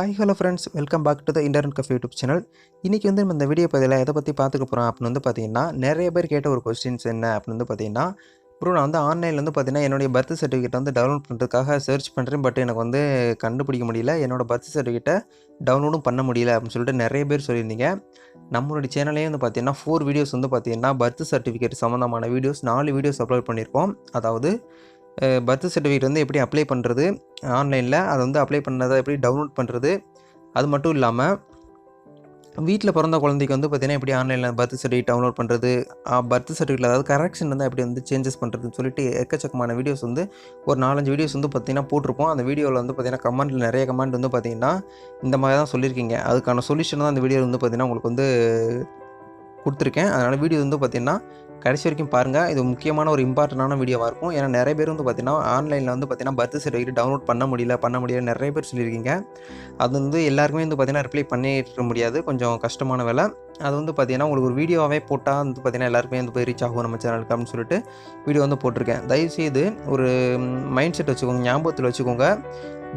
Hi hello friends welcome back to the internet cafe YouTube channel இன்றைக்கி வந்து நம்ம இந்த வீடியோ பதிலாக எதை பற்றி பார்த்துக்க போகிறோம் அப்படின்னு வந்து பார்த்தீங்கன்னா நிறைய பேர் கேட்ட ஒரு கொஸ்டின்ஸ் என்ன அப்படின்னு வந்து பார்த்தீங்கன்னா ப்ரோ நான் வந்து ஆன்லைனில் வந்து பார்த்தீங்கன்னா என்னுடைய பர்த் சர்டிஃபிகேட் வந்து டவுன்லோட் பண்ணுறதுக்காக சர்ச் பண்ணுறேன் பட் எனக்கு வந்து கண்டுபிடிக்க முடியல. என்னோட பர்த் சர்டிஃபிகேட்டை டவுன்லோடும் பண்ண முடியல அப்படின்னு சொல்லிட்டு நிறைய பேர் சொல்லியிருந்தீங்க. நம்மளுடைய சேனல்லே வந்து பார்த்தீங்கன்னா ஃபோர் வீடியோஸ் வந்து பார்த்தீங்கன்னா பர்த் சர்டிஃபிகேட் சம்மந்தமான வீடியோஸ் நாலு வீடியோஸ் அப்லோட் பண்ணியிருக்கோம். அதாவது பர்த் சர்டிஃபிகேட் வந்து எப்படி அப்ளை பண்ணுறது ஆன்லைனில் அதை வந்து அப்ளை பண்ணதை எப்படி டவுன்லோட் பண்ணுறது அது மட்டும் இல்லாமல் வீட்டில் பிறந்த குழந்தைக்கு வந்து பார்த்தீங்கன்னா எப்படி ஆன்லைனில் பர்த் சர்டிஃபிகேட் டவுன்லோட் பண்ணுறது பர்த் சர்டிஃபிகேட் அதாவது கரெக்ஷன் வந்து எப்படி வந்து சேஞ்சஸ் பண்ணுறதுன்னு சொல்லிட்டு எக்கச்சக்கமான வீடியோஸ் வந்து ஒரு நாலஞ்சு வீடியோஸ் வந்து பார்த்திங்கன்னா போட்டிருப்போம். அந்த வீடியோவில் வந்து பார்த்திங்கன்னா கமெண்ட்டில் நிறைய கமெண்ட் வந்து பார்த்தீங்கன்னா இந்த மாதிரி தான் சொல்லியிருக்கீங்க. அதுக்கான சொல்யூஷன் தான் அந்த வீடியோ வந்து பார்த்திங்கன்னா உங்களுக்கு வந்து கொடுத்துருக்கேன். அதனால் வீடியோ வந்து பார்த்திங்கன்னா கடைசி வரைக்கும் பாருங்கள் இது முக்கியமான ஒரு இம்பார்ட்டண்டான வீடியோவாக இருக்கும். ஏன்னா நிறைய பேர் வந்து பார்த்தீங்கன்னா ஆன்லைனில் வந்து பார்த்தீங்கன்னா பர்த் சர்டிஃபிகேட் டவுன்லோட் பண்ண முடியல பண்ண முடியல நிறைய பேர் சொல்லியிருக்கீங்க. அது வந்து எல்லாருக்குமே வந்து பார்த்தீங்கன்னா ரிப்ளை பண்ணிட்டு முடியாது. கொஞ்சம் கஷ்டமான வேலை. அது வந்து பார்த்தீங்கன்னா உங்களுக்கு ஒரு வீடியோவாகவே போட்டால் வந்து பார்த்தீங்கன்னா எல்லாருக்குமே வந்து போய் ரீச் ஆகும் நம்ம சேனலுக்கு அப்படின்னு சொல்லிட்டு வீடியோ வந்து போட்டிருக்கேன். தயவுசெய்து ஒரு மைண்ட் செட் வச்சுக்கோங்க ஞாபகத்தில் வச்சுக்கோங்க.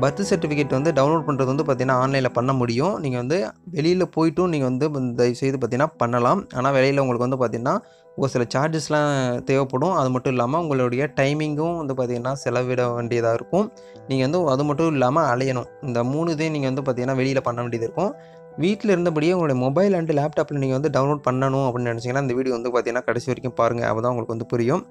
பர்த் சர்டிஃபிகேட் வந்து டவுன்லோட் பண்ணுறது வந்து பார்த்தீங்கன்னா ஆன்லைனில் பண்ண முடியும். நீங்கள் வந்து வெளியில் போயிட்டும் நீங்கள் வந்து தயவுசெய்து பார்த்திங்கன்னா பண்ணலாம். ஆனால் வெளியில் உங்களுக்கு வந்து பார்த்திங்கன்னா ஒரு சில சார்ஜஸ்லாம் தேவைப்படும். அது மட்டும் இல்லாமல் உங்களுடைய டைமிங்கும் வந்து பார்த்திங்கன்னா செலவிட வேண்டியதாக இருக்கும். நீங்கள் வந்து அது மட்டும் இல்லாமல் அலையணும். இந்த மூணு இதையும் நீங்கள் வந்து பார்த்திங்கன்னா வெளியில் பண்ண வேண்டியது இருக்கும். வீட்டில் இருந்தபடியே உங்களுடைய மொபைல் அண்டு லேப்டாப்பில் நீங்கள் வந்து டவுன்லோட் பண்ணணும் அப்படின்னு நினச்சிங்கன்னா இந்த வீடியோ வந்து பார்த்தீங்கன்னா கடைசி வரைக்கும் பாருங்கள் அப்போ தான் உங்களுக்கு வந்து புரியும்.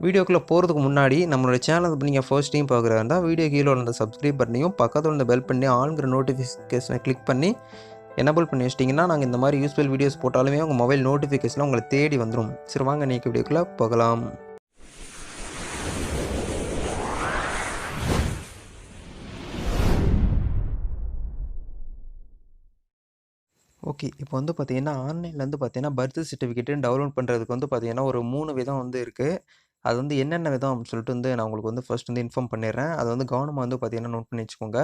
வீடியோக்குள்ளே போகிறதுக்கு முன்னாடி நம்மளோட சேனல் நீங்கள் ஃபர்ஸ்ட் டைம் பார்க்குறதா இருந்தால் வீடியோ கீழே அந்த சப்ஸ்கிரைப் பண்ணியும் பக்கத்தில் இருந்த பெல் பண்ணி ஆளுங்கிற நோட்டிஃபிகேஷனை கிளிக் பண்ணி எனபிள் பண்ணி வச்சிட்டிங்கன்னா நாங்கள் இந்த மாதிரி யூஸ்ஃபுல் வீடியோஸ் போட்டாலுமே உங்கள் மொபைல் நோட்டிஃபிகேஷன் உங்களை தேடி வந்துடும் சரி வாங்க நீங்கள் வீடியோக்குள்ளே போகலாம். ஓகே இப்போ வந்து பார்த்தீங்கன்னா ஆன்லைனில் வந்து பார்த்தீங்கன்னா பர்த் சர்டிஃபிகேட்டு டவுன்லோட் பண்ணுறதுக்கு வந்து பார்த்தீங்கன்னா ஒரு மூணு விதம் வந்து இருக்குது அது வந்து என்னென்ன விதம் அப்படின்னு சொல்லிட்டு வந்து நான் உங்களுக்கு வந்து ஃபர்ஸ்ட் வந்து இன்ஃபார்ம் பண்ணிடுறேன் அது வந்து கவனமாக வந்து பார்த்தீங்கன்னா நோட் பண்ணி வச்சுக்கோங்க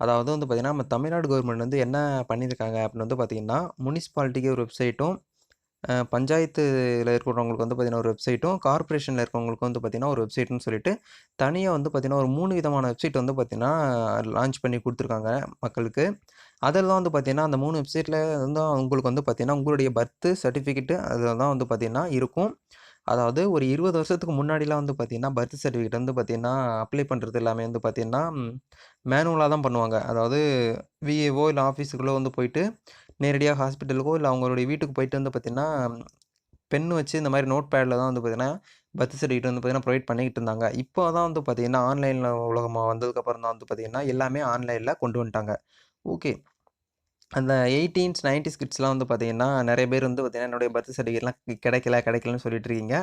அதாவது வந்து பார்த்திங்கன்னா நம்ம தமிழ்நாடு கவர்மெண்ட் வந்து என்ன பண்ணியிருக்காங்க அப்படின்னு வந்து பார்த்திங்கன்னா முனிசிபாலிட்டிக்கு ஒரு வெப்சைட்டும் பஞ்சாயத்தில் இருக்கிறவங்களுக்கு வந்து பார்த்திங்கன்னா ஒரு வெப்சைட்டும் கார்ப்பரேஷனில் இருக்கிறவங்களுக்கு வந்து பார்த்திங்கன்னா ஒரு வெப்சைட்னு சொல்லிட்டு தனியாக வந்து பார்த்திங்கன்னா ஒரு மூணு விதமான வெப்சைட் வந்து பார்த்திங்கன்னா லான்ச் பண்ணி கொடுத்துருக்காங்க மக்களுக்கு அதெல்லாம் வந்து பார்த்திங்கன்னா அந்த மூணு வெப்சைட்டில் வந்து உங்களுக்கு வந்து பார்த்திங்கன்னா உங்களுடைய பர்த்து சர்டிஃபிகேட்டு அதில் தான் வந்து பார்த்திங்கன்னா இருக்கும். அதாவது ஒரு இருபது வருஷத்துக்கு முன்னாடிலாம் வந்து பார்த்திங்கன்னா பர்த் சர்டிஃபிகேட் வந்து பார்த்திங்கன்னா அப்ளை பண்ணுறது எல்லாமே வந்து பார்த்திங்கன்னா மேனுவலாக தான் பண்ணுவாங்க. அதாவது விஏஓ இல்லை ஆஃபீஸுக்குள்ளே வந்து போயிட்டு நேரடியாக ஹாஸ்பிட்டலுக்கோ இல்லை அவங்களுடைய வீட்டுக்கு போயிட்டு வந்து பார்த்திங்கன்னா பென் வச்சு இந்த மாதிரி நோட் பேடில் தான் வந்து பார்த்திங்கன்னா பர்த் சர்டிஃபிகேட் வந்து பார்த்திங்கன்னா ப்ரொவைட் பண்ணிக்கிட்டு இருந்தாங்க. இப்போ தான் வந்து பார்த்திங்கன்னா ஆன்லைனில் உலகமாக வந்ததுக்கப்புறம் தான் வந்து பார்த்திங்கன்னா எல்லாமே ஆன்லைனில் கொண்டு வந்துட்டாங்க. ஓகே. அந்த எயிட்டீன்ஸ் நைன்டிஸ் கிட்ஸ்லாம் வந்து பார்த்தீங்கன்னா நிறைய பேர் வந்து பார்த்தீங்கன்னா என்னுடைய பர்த் சர்டிஃபிகேட்லாம் கிடைக்கல கிடைக்கலன்னு சொல்லிட்டு இருக்கீங்க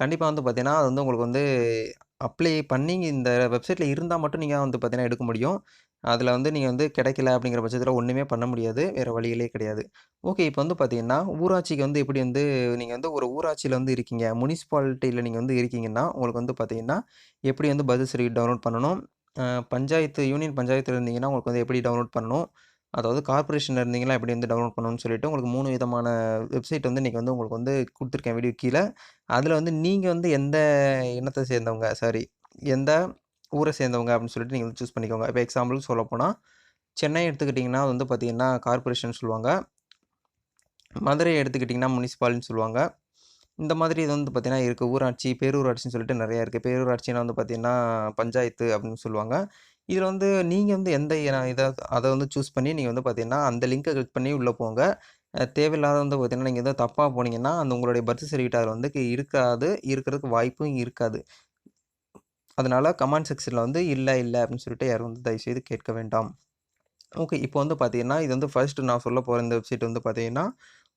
கண்டிப்பாக வந்து பார்த்தீங்கன்னா அது வந்து உங்களுக்கு வந்து அப்ளை பண்ணி இந்த வெப்சைட்டில் இருந்தால் மட்டும் நீங்கள் வந்து பார்த்தீங்கன்னா எடுக்க முடியும். அதில் வந்து நீங்கள் வந்து கிடைக்கல அப்படிங்கிற பட்சத்தில் ஒன்றுமே பண்ண முடியாது. வேறு வழிகளே கிடையாது. ஓகே இப்போ வந்து பார்த்தீங்கன்னா ஊராட்சிக்கு வந்து எப்படி வந்து நீங்கள் வந்து ஒரு ஊராட்சியில் வந்து இருக்கீங்க முனிசிபாலிட்டியில் நீங்கள் வந்து இருக்கீங்கன்னா உங்களுக்கு வந்து பார்த்தீங்கன்னா எப்படி வந்து பர்த் சர்டிஃபிகேட் டவுன்லோட் பண்ணணும்? பஞ்சாயத்து யூனியன் பஞ்சாயத்தில் இருந்தீங்கன்னா உங்களுக்கு வந்து எப்படி டவுன்லோட் பண்ணணும்? அதாவது கார்பரேஷனில் இருந்தீங்களா எப்படி வந்து டவுன்லோட் பண்ணணும்னு சொல்லிட்டு உங்களுக்கு மூணு விதமான வெப்சைட் வந்து இன்றைக்கி வந்து உங்களுக்கு வந்து கொடுத்துருக்கேன் வீடியோ கீழே. அதில் வந்து நீங்கள் வந்து எந்த இனத்தை சேர்ந்தவங்க சாரி எந்த ஊரை சேர்ந்தவங்க அப்படின்னு சொல்லிட்டு நீங்கள் வந்து சூஸ் பண்ணிக்கோங்க. இப்போ எக்ஸாம்பிளுக்கு சொல்ல போனால் சென்னை எடுத்துக்கிட்டிங்கன்னா வந்து பார்த்திங்கன்னா கார்பரேஷன் சொல்லுவாங்க. மதுரை எடுத்துக்கிட்டிங்கன்னா முனிசிபாலிட்டின்னு சொல்லுவாங்க. இந்த மாதிரி இது வந்து பார்த்திங்கன்னா இருக்குது ஊராட்சி பேரூராட்சின்னு சொல்லிட்டு நிறையா இருக்குது பேரூராட்சினா வந்து பார்த்திங்கன்னா பஞ்சாயத்து அப்படின்னு சொல்லுவாங்க. இதில் வந்து நீங்கள் வந்து எந்த இதை அதை வந்து சூஸ் பண்ணி நீங்கள் வந்து பார்த்தீங்கன்னா அந்த லிங்க்கை கிளிக் பண்ணி உள்ளே போங்க. தேவையில்லாத வந்து பார்த்தீங்கன்னா நீங்கள் எதாவது தப்பாக போனீங்கன்னா அந்த உங்களுடைய பர்த் சர்டிஃபிகேட் அதில் வந்து இருக்காது. இருக்கிறதுக்கு வாய்ப்பும் இருக்காது. அதனால் கமெண்ட் செக்ஷனில் வந்து இல்லை இல்லை அப்படின்னு சொல்லிட்டு யாரும் வந்து தயவுசெய்து கேட்க வேண்டாம். ஓகே இப்போ வந்து பார்த்தீங்கன்னா இது வந்து ஃபர்ஸ்ட் நான் சொல்ல போகிற இந்த வெப்சைட் வந்து பார்த்தீங்கன்னா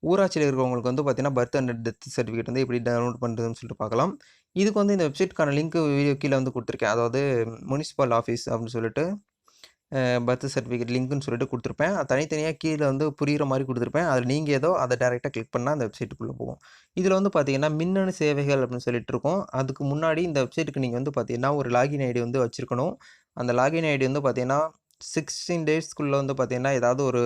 ஊராட்சியில் இருக்கிறவங்களுக்கு வந்து பார்த்தீங்கன்னா பர்த் அண்ட் டெத் சர்டிஃபிகேட் வந்து எப்படி டவுன்லோட் பண்ணுறதுன்னு சொல்லிட்டு பார்க்கலாம் இதுக்கு வந்து இந்த வெப்சைட்க்கான லிங்க் வீடியோ கீழே வந்து கொடுத்துருக்கேன். அதாவது முனிசிபல் ஆஃபீஸ் அப்படின்னு சொல்லிட்டு பர்த் சர்டிஃபிகேட் லிங்க்னு சொல்லிட்டு கொடுத்துருப்பேன். தனித்தனியாக கீழே வந்து புரிகிற மாதிரி கொடுத்துருப்பேன். அதில் நீங்கள் ஏதோ அதை டேரெக்டாக கிளிக் பண்ணால் அந்த வெப்சைட்டுக்குள்ளே போகும். இதில் வந்து பார்த்தீங்கன்னா மின்னணு சேவைகள் அப்படின்னு சொல்லிட்டு இருக்கோம். அதுக்கு முன்னாடி இந்த வெப்சைட்டுக்கு நீங்கள் வந்து பார்த்தீங்கன்னா ஒரு லாகின் ஐடி வந்து வச்சுருக்கணும். அந்த லாகின் ஐடி வந்து பார்த்தீங்கன்னா சிக்ஸ்டீன் டேஸ்க்குள்ளே வந்து பார்த்தீங்கன்னா ஏதாவது ஒரு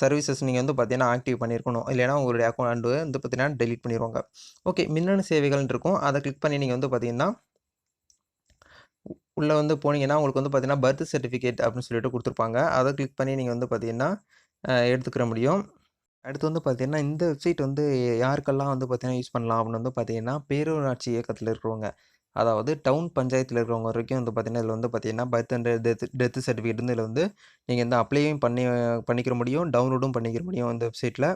சர்வீசஸ் நீங்கள் வந்து பார்த்தீங்கன்னா ஆக்டிவ் பண்ணியிருக்கணும் இல்லைனா உங்களுடைய அக்கௌண்ட் வந்து பார்த்தீங்கன்னா டெலிட் பண்ணிடுவாங்க ஓகே மின்னணு சேவைகள்னு இருக்கும் அதை கிளிக் பண்ணி நீங்கள் வந்து பார்த்தீங்கன்னா உள்ளே வந்து போனீங்கன்னா, உங்களுக்கு வந்து பார்த்தீங்கன்னா, பர்த் சர்டிஃபிகேட் அப்படின்னு சொல்லிட்டு கொடுத்துருப்பாங்க அதை கிளிக் பண்ணி நீங்கள் வந்து பார்த்தீங்கன்னா, எடுத்துக்கிற முடியும். அடுத்து வந்து பார்த்தீங்கன்னா, இந்த வெப்சைட் வந்து யாருக்கெல்லாம் வந்து பார்த்தீங்கன்னா, யூஸ் பண்ணலாம் அப்படின்னு வந்து பார்த்தீங்கன்னா, பேரூராட்சி இயக்கத்தில் இருக்கிறவங்க. அதாவது டவுன் பஞ்சாயத்தில் இருக்கிறவங்க வரைக்கும் வந்து பார்த்தீங்கன்னா, இதில் வந்து பார்த்தீங்கன்னா, birth and death death certificate வந்து இதில் வந்து நீங்கள் வந்து அப்ளையும் பண்ணி பண்ணிக்கிற முடியும். டவுன்லோடும் பண்ணிக்கிற முடியும் இந்த வெப்சைட்டில்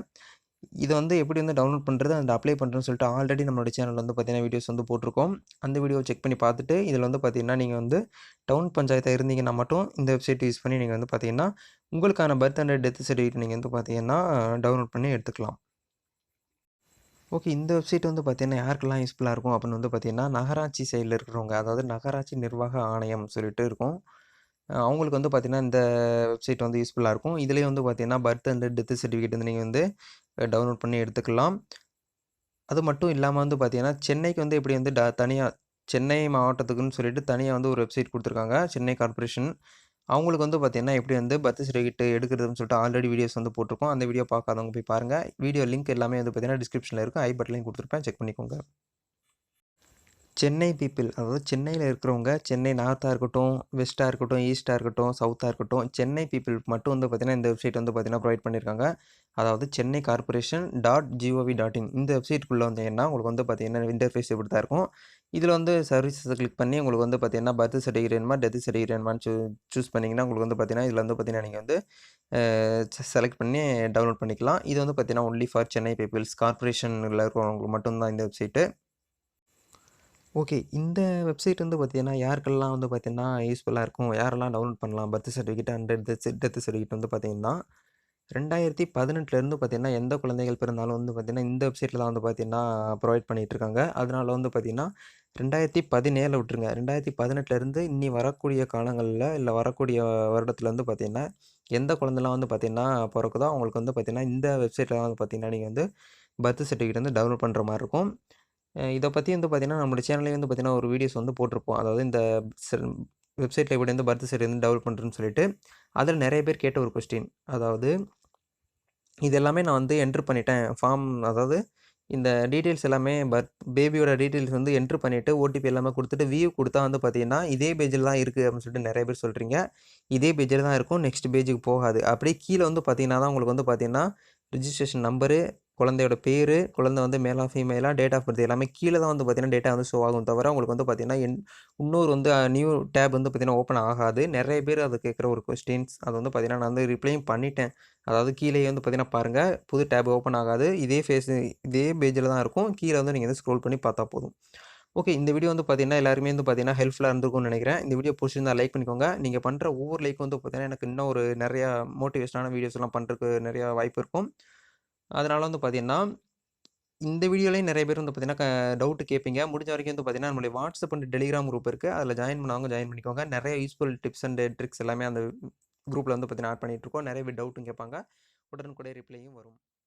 இதை வந்து எப்படி வந்து டவுன்லோட் பண்ணுறது அந்த அப்ளை பண்ணுறதுன்னு சொல்லிட்டு ஆல்ரெடி நம்மளோட சேனலில் வந்து பார்த்தீங்கன்னா, வீடியோஸ் வந்து போட்டிருக்கோம் அந்த வீடியோ செக் பண்ணி பார்த்துட்டு, இதில் வந்து பார்த்தீங்கன்னா, நீங்கள் வந்து டவுன் பஞ்சாயத்தாக இருந்தீங்கன்னா மட்டும் இந்த வெப்சைட் யூஸ் பண்ணி நீங்கள் வந்து பார்த்தீங்கன்னா, உங்களுக்கான பர்த் அண்ட் டெத் சர்டிஃபிகேட் நீங்கள் வந்து பார்த்தீங்கன்னா, டவுன்லோட் பண்ணி எடுத்துக்கலாம். ஓகே. இந்த வெப்சைட் வந்து பார்த்தீங்கன்னா, யாருக்கெல்லாம் யூஸ்ஃபுல்லாக இருக்கும் அப்படின்னு வந்து பார்த்திங்கன்னா நகராட்சி சைடில் இருக்கிறவங்க. அதாவது நகராட்சி நிர்வாக ஆணையம் சொல்லிட்டு இருக்கும். அவங்களுக்கு வந்து பார்த்திங்கன்னா இந்த வெப்சைட் வந்து யூஸ்ஃபுல்லாக இருக்கும். இதுலேயே வந்து பார்த்தீங்கன்னா, பர்த் அண்ட் டெத்து சர்டிஃபிகேட் வந்து நீங்கள் வந்து டவுன்லோட் பண்ணி எடுத்துக்கலாம். அது மட்டும் இல்லாமல் வந்து பார்த்திங்கன்னா சென்னைக்கு வந்து எப்படி வந்து ட தனியாக சென்னை மாவட்டத்துக்குன்னு சொல்லிட்டு தனியாக வந்து ஒரு வெப்சைட் கொடுத்துருக்காங்க சென்னை கார்பரேஷன் அவங்களுக்கு வந்து பார்த்தீங்கன்னா, எப்படி வந்து பர்த் சர்டிஃபிகேட் எடுக்கிறதுன்னு சொல்லிட்டு ஆல்ரெடி வீடியோஸ் வந்து போட்டிருக்கோம் அந்த வீடியோ பார்க்காதவங்க போய் பாருங்கள் வீடியோ லிங்க் எல்லாமே வந்து பார்த்தீங்கன்னா, டிஸ்கிரிப்ஷனில் இருக்கும். ஐ பட்டன்லயும் கொடுத்துருப்பேன் செக் பண்ணிக்கோங்க. சென்னை பீப்பிள் அதாவது சென்னையில் இருக்கிறவங்க, சென்னை நார்த்தாக இருக்கட்டும், வெஸ்ட்டாக இருக்கட்டும், ஈஸ்ட்டாக இருக்கட்டும், சவுத்தாக இருக்கட்டும், சென்னை பீப்புள் மட்டும் வந்து பார்த்தீங்கன்னா, இந்த வெப்சைட் வந்து பார்த்தீங்கன்னா, ப்ரொவைட் பண்ணியிருக்காங்க. அதாவது Chennai corporation dot gov dot in இந்த வெப்சைட்டுக்குள்ளே வந்தீங்கன்னா, உங்களுக்கு வந்து பார்த்தீங்கன்னா, இன்டர்ஃபேஸ் இப்படி தான் இருக்கும். இதில் வந்து சர்வீசஸை கிளிக் பண்ணி உங்களுக்கு வந்து பார்த்தீங்கன்னா, பர்த் சர்டிஃபிகேட் வேணுமா, டெத் சர்டிஃபிகேட் வேணுமான்னு சூ சூஸ் பண்ணிங்கன்னா உங்களுக்கு வந்து பார்த்தீங்கன்னா, இதில் வந்து பார்த்தீங்கன்னா, நீங்கள் வந்து செலக்ட் பண்ணி டவுன்லோட் பண்ணிக்கலாம். இது வந்து பார்த்தீங்கன்னா, ஒன்லி ஃபார் சென்னை பீப்பிள்ஸ் கார்பரேஷனில் இருக்கிறவங்களுக்கு மட்டும் தான் இந்த வெப்சைட்டு. ஓகே. இந்த வெப்சைட் வந்து பார்த்தீங்கன்னா, யாருக்கெல்லாம் வந்து பார்த்தீங்கன்னா, யூஸ்ஃபுல்லாக இருக்கும்? யாரெல்லாம் டவுன்லோட் பண்ணலாம்? Birth certificate and death death certificate வந்து பார்த்தீங்கன்னா, 2018லேருந்து பார்த்தீங்கன்னா, எந்த குழந்தைகள் பிறந்தாலும் வந்து பார்த்தீங்கன்னா, இந்த வெப்சைட்டில் தான் வந்து பார்த்தீங்கன்னா, ப்ரொவைட் பண்ணிகிட்ருக்காங்க இருக்காங்க. அதனால வந்து பார்த்தீங்கன்னா, 2017 விட்டுருங்க. 2018லேருந்து இன்னி வரக்கூடிய காலங்களில் இல்லை வரக்கூடிய வருடத்தில் வந்து பார்த்தீங்கன்னா, எந்த குழந்தைலாம் வந்து பார்த்தீங்கன்னா, பிறக்குதோ அவங்களுக்கு வந்து பார்த்தீங்கன்னா, இந்த வெப்சைட்டில் தான் வந்து பார்த்தீங்கன்னா, நீங்கள் வந்து பர்த் சர்டிஃபிகேட் வந்து டவுன்லோட் பண்ணுற மாதிரி இருக்கும். இதை பற்றி வந்து பார்த்திங்கன்னா நம்மளோட சேனல்லயே வந்து பார்த்திங்கன்னா ஒரு வீடியோஸ் வந்து போட்டிருப்போம். அதாவது இந்த வெப்சைட்டில் எப்படி வந்து பர்த் சர்டிஃபிகேட் வந்து டவுன்லோட் பண்ணுறேன்னு சொல்லிட்டு. அதில் நிறைய பேர் கேட்ட ஒரு கொஸ்டின். அதாவது இது எல்லாமே நான் வந்து என்ட்ரு பண்ணிட்டேன். ஃபார்ம் அதாவது இந்த டீட்டெயில்ஸ் எல்லாமே பர்த் பேபியோட டீட்டெயில்ஸ் வந்து என்ட்ரு பண்ணிவிட்டு ஓடிபி எல்லாமே கொடுத்துட்டு வியூ கொடுத்தா வந்து பார்த்திங்கன்னா இதே பேஜில் தான் இருக்குது அப்படின்னு சொல்லிட்டு நிறைய பேர் சொல்கிறீங்க இதே பேஜில் தான் இருக்கும். நெக்ஸ்ட் பேஜுக்கு போகாது. அப்படியே கீழே வந்து பார்த்திங்கன்னா தான் உங்களுக்கு வந்து பார்த்திங்கன்னா ரிஜிஸ்ட்ரேஷன் நம்பரு, குழந்தையோட பேர் குழந்தை வந்து மேலா, ஃபீமேலாக டேட் ஆஃப் பர்த் எல்லாமே கீழே தான் வந்து பார்த்திங்கன்னா டேட்டா வந்து ஷோ ஆகும் தவிர, உங்களுக்கு வந்து பார்த்தீங்கன்னா, என் இன்னொரு வந்து நியூ டேப் வந்து பார்த்திங்கன்னா ஓப்பன் ஆகாது. நிறைய பேர் அது கேட்குற ஒரு கொஸ்டின்ஸ். அது வந்து பார்த்தீங்கன்னா, நான் வந்து ரிப்ளையும் பண்ணிட்டேன். அதாவது கீழேயே வந்து பார்த்தீங்கன்னா பாருங்கள் புது டேப் ஓப்பன் ஆகாது. இதே ஃபேஸ் இதே பேஜில் தான் இருக்கும். கீழே வந்து நீங்கள் வந்து ஸ்க்ரோல் பண்ணி பார்த்தா போதும். ஓகே. இந்த வீடியோ வந்து பார்த்தீங்கன்னா, எல்லாருமே வந்து பார்த்தீங்கன்னா, ஹெல்ப்ஃபுல்லாக இருந்திருக்கும்னு நினைக்கிறேன் இந்த வீடியோ பிடிச்சிருந்தா லைக் பண்ணிக்கோங்க. நீங்கள் பண்ணுற ஒவ்வொரு லைக் வந்து பார்த்தீங்கன்னா, எனக்கு இன்னும் ஒரு நிறையா மோட்டிவேஷனான வீடியோஸ்லாம் பண்ணுறதுக்கு நிறையா வாய்ப்பு இருக்கும். அதனால் வந்து பார்த்தீங்கன்னா, இந்த வீடியோலையும் நிறைய பேர் வந்து பார்த்தீங்கன்னா, டவுட் கேட்பீங்க. முடிஞ்ச வரைக்கும் வந்து பார்த்தீங்கன்னா, நம்மளுடைய வாட்ஸ்அப் அண்ட் டெலிகிராம் குரூப் இருக்குது அதில் ஜாயின் பண்ணுவாங்க ஜாயின் பண்ணிக்கோங்க. நிறைய யூஸ்ஃபுல் டிப்ஸ் அண்ட் ட்ரிக்ஸ் எல்லாமே அந்த குரூப்பில் வந்து பார்த்தீங்கன்னா, ஆட் பண்ணிகிட்ருக்கோம் இருக்கோம். பேர் டவுட்டும் கேட்பாங்க. உடனுக்குடைய ரிப்ளையும் வரும்.